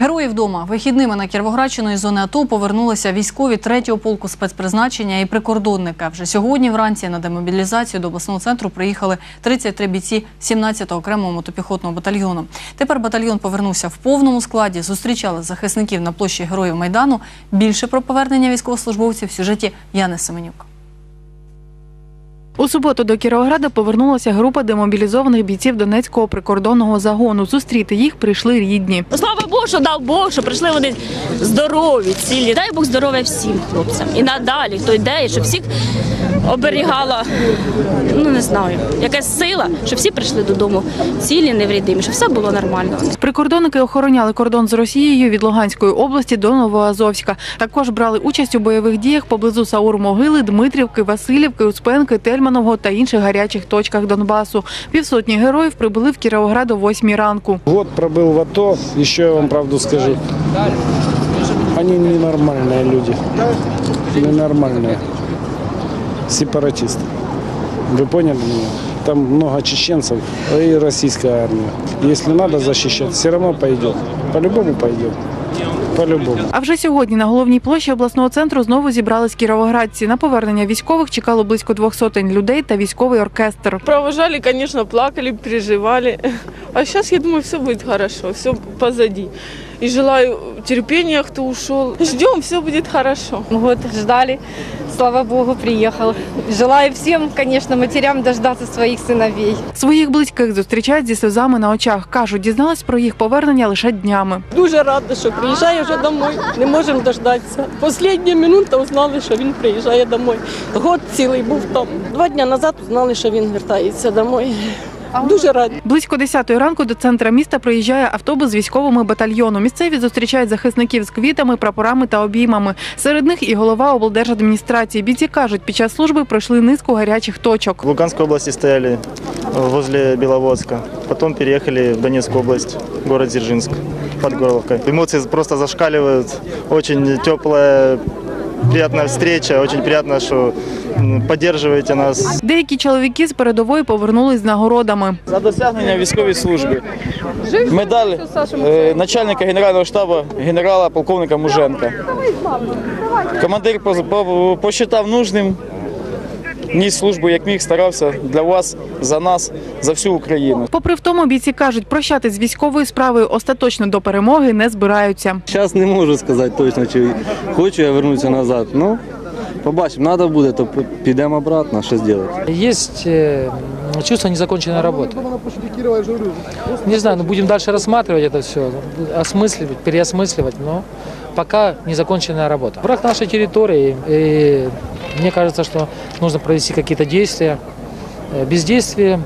Герої вдома вихідними на Кіровоградщину із зони АТО повернулися військові 3-го полку спецпризначення і прикордонника. Вже сьогодні вранці на демобілізацію до обласного центру приїхали 33 бійці 17-го окремого мотопіхотного батальйону. Тепер батальйон повернувся в повному складі. Зустрічали захисників на площі Героїв Майдану. Більше про повернення військовослужбовців в сюжеті Яни Семенюк. У суботу до Кіровограда повернулася група демобілізованих бійців Донецького прикордонного загону. Зустріти їх прийшли рідні. Слава Богу, що дав Бог, що прийшли вони здорові, цілі. Дай Бог здоров'я всім хлопцям. І надалі хто йде, і щоб всіх оберігала, ну не знаю, якась сила, щоб всі прийшли додому цілі, неврідимі, щоб все було нормально. Прикордонники охороняли кордон з Росією від Луганської області до Новоазовська. Також брали участь у бойових діях поблизу Саур-Могили, Дмитрівки, Васильівки, Успенки, Тельманового та інших гарячих точках Донбасу. Півсотні героїв прибули в Кіровоград о 8 ранку. Год пробыл в АТО, еще я вам правду скажу. Они ненормальные люди. Ненормальные. Сепаратисты. Вы поняли меня? Там много чеченцев и российская армия. Если надо защищать, все равно пойдет. По-любому пойдет. По-любому. А вже сьогодні на головній площі обласного центру знову зібрались кіровоградці. На повернення військових чекало близько двох сотень людей та військовий оркестр. Провожали, звісно, плакали, переживали. А зараз я думаю, все буде хорошо, все позади. И желаю терпения, кто ушел. Ждем, все будет хорошо. Год ждали, слава богу, приехал. Желаю всем, конечно, матерям дождаться своих сыновей. Своїх близьких зустрічають зі сльозами на очах. кажуть, дізналась про їх повернення лише днями. Дуже рада, що приїжджає вже домой. Не можемо дождатися. Послідня минута узнали, що він приїжджає домой. Год цілий був там. Два дні назад узнали, що він вертається домой. Дуже раді. Близько 10 ранку до центра міста приїжджає автобус з військовими батальйону. Місцеві зустрічають захисників з квітами, прапорами та обіймами. Серед них і голова облдержадміністрації. Бійці кажуть, під час служби пройшли низку гарячих точок. В Луганской области стояли возле Беловодска. Потом переехали в Донецкую область, город Дзержинск, под Горловкой. Эмоции просто зашкаливают. Очень теплая, приятная встреча. Очень приємно, що підтримуєте нас. Деякі чоловіки з передової повернулись з нагородами. За досягнення військової служби. Медаль е, начальника генерального штабу генерала полковника Муженка. Командир посчитав нужним. Ніс службу як міг, старався для вас, за нас, за всю Україну. Попри в тому, бійці кажуть, прощати з військовою справою остаточно до перемоги не збираються. Зараз не можу сказати точно, чи хочу я вернутися назад. Ну, побачимо, треба буде, то підемо обратно, що зробити. Є э, чувство незаконченной работы. Не знаю, ну будем дальше рассматривать это все, осмысливать, переосмысливать, но пока незаконченная работа. Враг нашей территории, и мне кажется, что нужно провести какие-то действия. Э, Бездействие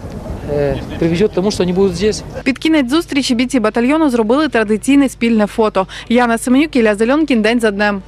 э, приведет к тому, что они будут здесь. Під кінець зустрічі бійці батальйону зробили традиційне спільне фото. Яна Семенюк, Ілля Зеленкін, день за днем.